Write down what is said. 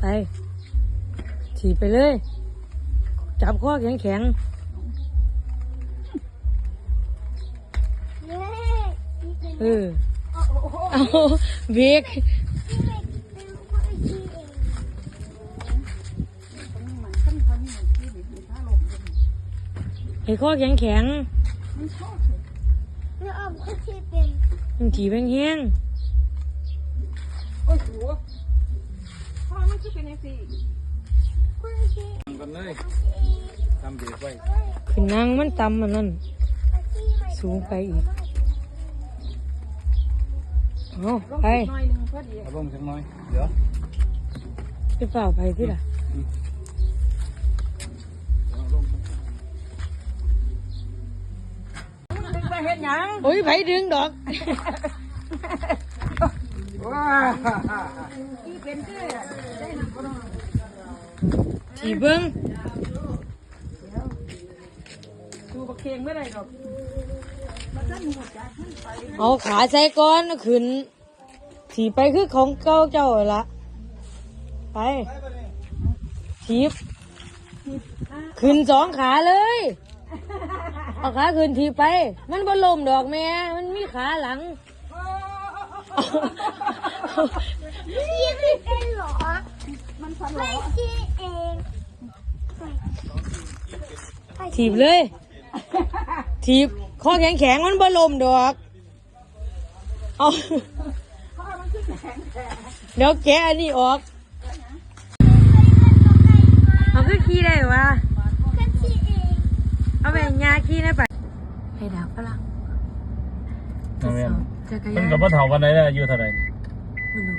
ไปถีบไปเลย จับข้อแข็งแข็งเย้นี่เป็นๆเออโอ้โหเอาเบรกที่เป็นเป็นคนที่เองมันขั้นตอนนี้มันที่มีท่าลมให้ข้อแข็งแข็งมันชอบเลยแล้วเอาคนที่เป็นๆมันถีบแห้งโอ้ยโหพ่อมัน คือเป็นไงสิคนที่ทำกันเลยทำเบรกไว้ๆขึ้นนั่งมันต่ำมันนั่นที่ไม่สูงไปอีกเอาลงไปอีกหน่อยหนึงพอดีเอาลงสักหน่อย เดี๋ยวไปเปล่าไปที่ล่ะเอาลงดึงไปเห็นยังโอ้ยไผดึงดอกว้าที่เป็นคือ ได้นำก็ต้องถีบเบิ้งดูบักเคียงไม่ได้หรอกมาท่านหมดใจขึ้นไปเอาขาใส่ก้อนขึ้นถีบไปคือของเก่าเจ้าหั่นละไปถีบขึ้นสองขาเลยเอาขาขึ้นถีบไป มันบ่ลมดอกแม่ มันมีขาหลัง ที่ไม่เป็นหรอ มันพันหร ไม่อที่เองถีบเลย ถีบข้อแข็งแข็งๆมันบ่ลมดอก เอาพ่อมันคือแข็งแข็งเดี๋ยวแกะอันนี้ออกเอาคือขี้ได้วะคนที่เอง เอาไปยาขี้ได้ปะให้ดาวฝรั่งน้องแม่นจักรเพิ่ยานนกับพ่อเฒ่าวันไหนได้อายุเท่าไหร่มันดู